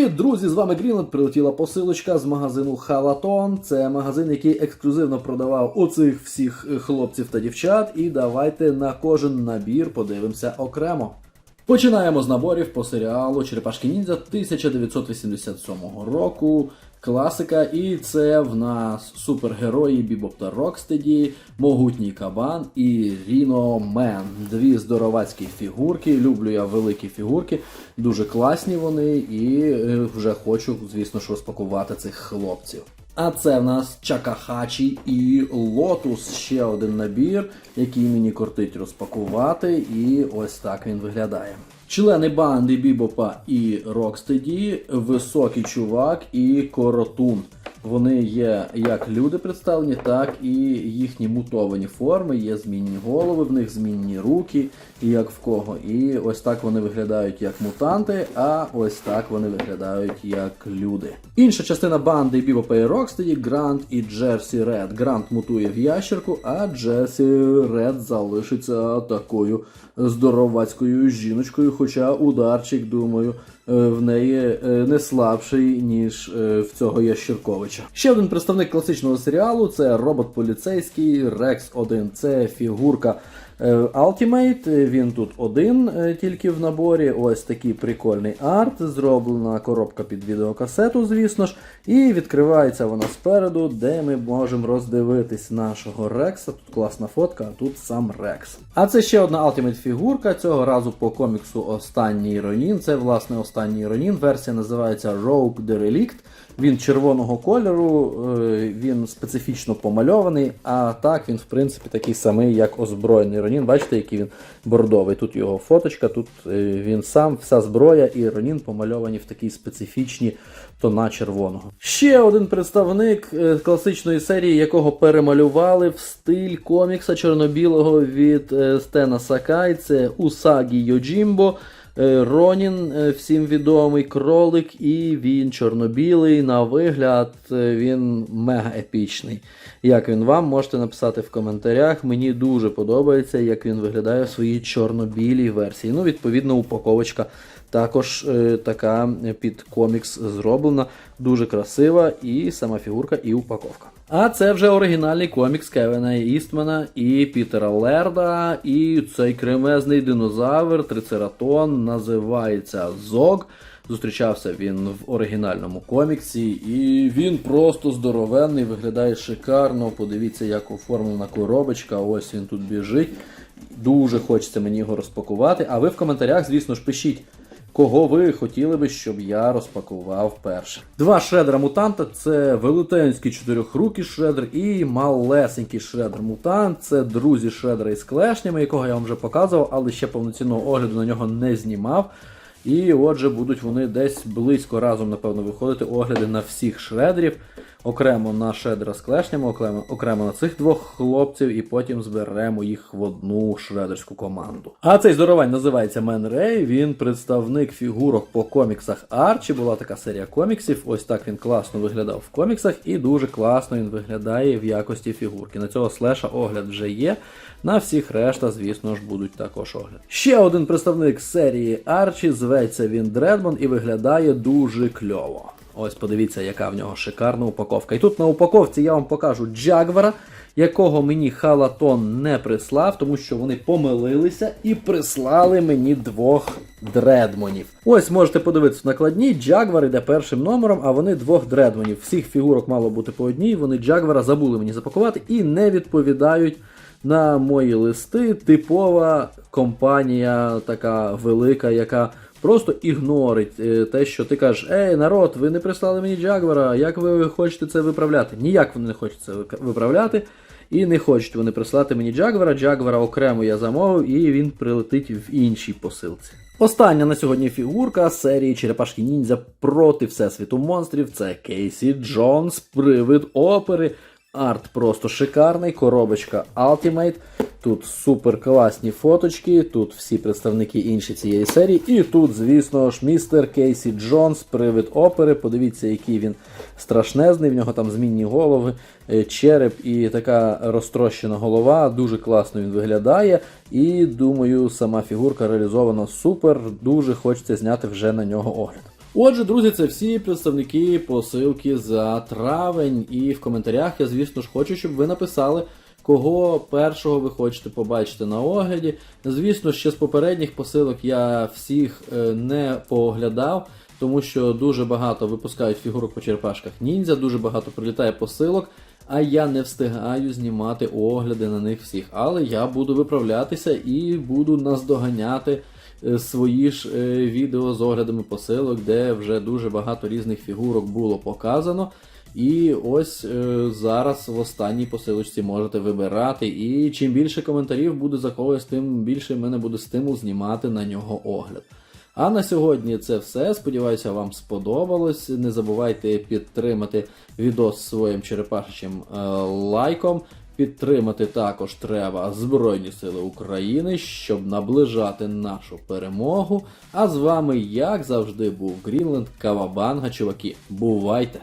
Привіт, друзі! З вами Грінленд. Прилетіла посилочка з магазину Халатон. Це магазин, який ексклюзивно продавав оцих всіх е, хлопців та дівчат. І давайте на кожен набір подивимося окремо. Починаємо з наборів по серіалу Черепашки Ніндзя 1987 року. Класика, і це в нас супергерої Бібоп та Рокстеді, Могутній Кабан і Ріно Мен. Дві здоровацькі фігурки. Люблю я великі фігурки, дуже класні вони, і е, вже хочу, звісно ж, розпакувати цих хлопців. А це в нас Чакахачі і Лотус. Ще один набір, який мені кортить розпакувати, і ось так він виглядає. Члени банди Бібопа і Рокстеді, високий чувак і коротун. Вони є як люди представлені, так і їхні мутовані форми. Є змінні голови, в них змінні руки, і як в кого. І ось так вони виглядають як мутанти, а ось так вони виглядають як люди. Інша частина банди і Рокстеді Грант і Джерсі Ред. Грант мутує в ящерку, а Джерсі Ред залишиться такою здоровацькою жіночкою. Хоча ударчик, думаю, в неї е, не слабший, ніж е, в цього Ящерковича. Ще один представник класичного серіалу це робот поліцейський Рекс 1. Це фігурка. Е, Ultimate, він тут один е, тільки в наборі. Ось такий прикольний арт. Зроблена коробка під відеокасету, звісно ж. І відкривається вона спереду, де ми можемо роздивитись нашого Рекса. Тут класна фотка, а тут сам Рекс. А це ще одна Ultimate фігурка. Цього разу по коміксу Останній Ронін. Це власне останній Ронін. Версія називається Rogue the Relict. Він червоного кольору, е, він специфічно помальований, а так він, в принципі, такий самий, як озброєний Ронін. Бачите, який він бордовий. Тут його фоточка, тут е, він сам, вся зброя і Ронін помальовані в такі специфічні тона червоного. Ще один представник е, класичної серії, якого перемалювали в стиль комікса чорно-білого від е, Стена Сакай. Це Усагі Йоджімбо. Е, Ронін е, всім відомий кролик, і він чорно-білий. На вигляд е, він мега епічний. Як він вам можете написати в коментарях. Мені дуже подобається, як він виглядає в своїй чорно-білій версії. Ну, відповідно, упаковочка також така під комікс зроблена, дуже красива, і сама фігурка, і упаковка. А це вже оригінальний комікс Кевіна Істмана і Пітера Лерда. І цей кремезний динозавр, трицератон, називається Зог. Зустрічався він в оригінальному коміксі, і він просто здоровенний, виглядає шикарно. Подивіться, як оформлена коробочка. Ось він тут біжить. Дуже хочеться мені його розпакувати. А ви в коментарях, звісно ж, пишіть. Кого ви хотіли би, щоб я розпакував перше? Два шредера мутанта це велетенський чотирьохрукий шредер і малесенький шредер мутант. Це друзі шредера із клешнями, якого я вам вже показував, але ще повноцінного огляду на нього не знімав. І отже, будуть вони десь близько разом, напевно, виходити огляди на всіх шредерів. Окремо на шредера з клешнями, окремо, окремо на цих двох хлопців, і потім зберемо їх в одну шредерську команду. А цей здоровань називається Мен Рей. Він представник фігурок по коміксах Арчі. Була така серія коміксів. Ось так він класно виглядав в коміксах, і дуже класно він виглядає в якості фігурки. На цього слеша огляд вже є. На всіх решта, звісно ж, будуть також огляд. Ще один представник серії Арчі, зветься він Дредмон і виглядає дуже кльово. Ось подивіться, яка в нього шикарна упаковка. І тут на упаковці я вам покажу Джагвара, якого мені халатон не прислав, тому що вони помилилися і прислали мені двох дредмонів. Ось можете подивитися в накладній. Джагвар іде першим номером, а вони двох дредмонів. Всіх фігурок мало бути по одній. Вони Джагвара забули мені запакувати і не відповідають на мої листи. Типова компанія, така велика, яка. Просто ігнорить е, те, що ти кажеш, ей, народ, ви не прислали мені Джагвара, як ви хочете це виправляти? Ніяк вони не хочуть це виправляти. І не хочуть вони прислати мені Джагвара. Джагвара окремо я замовив, і він прилетить в іншій посилці. Остання на сьогодні фігурка серії Черепашки Ніндзя проти Всесвіту монстрів. Це Кейсі Джонс, привид опери. Арт просто шикарний, коробочка Ultimate. Тут супер класні фоточки, тут всі представники інші цієї серії. І тут, звісно ж, містер Кейсі Джонс, привид опери. Подивіться, який він страшнезний. В нього там змінні голови, е, череп і така розтрощена голова. Дуже класно він виглядає. І думаю, сама фігурка реалізована супер. Дуже хочеться зняти вже на нього огляд. Отже, друзі, це всі представники посилки за травень. І в коментарях я, звісно ж, хочу, щоб ви написали, кого першого ви хочете побачити на огляді. Звісно, ще з попередніх посилок я всіх е, не пооглядав, тому що дуже багато випускають фігурок по черепашках ніндзя, дуже багато прилітає посилок. А я не встигаю знімати огляди на них всіх. Але я буду виправлятися і буду наздоганяти е, свої ж е, відео з оглядами посилок, де вже дуже багато різних фігурок було показано. І ось е, зараз в останній посилочці можете вибирати. І чим більше коментарів буде за когось, тим більше в мене буде стимул знімати на нього огляд. А на сьогодні це все. Сподіваюся, вам сподобалось. Не забувайте підтримати відео своїм черепашечим е, лайком. Підтримати також треба Збройні Сили України, щоб наближати нашу перемогу. А з вами, як завжди, був Грінленд Кавабанга, чуваки. Бувайте!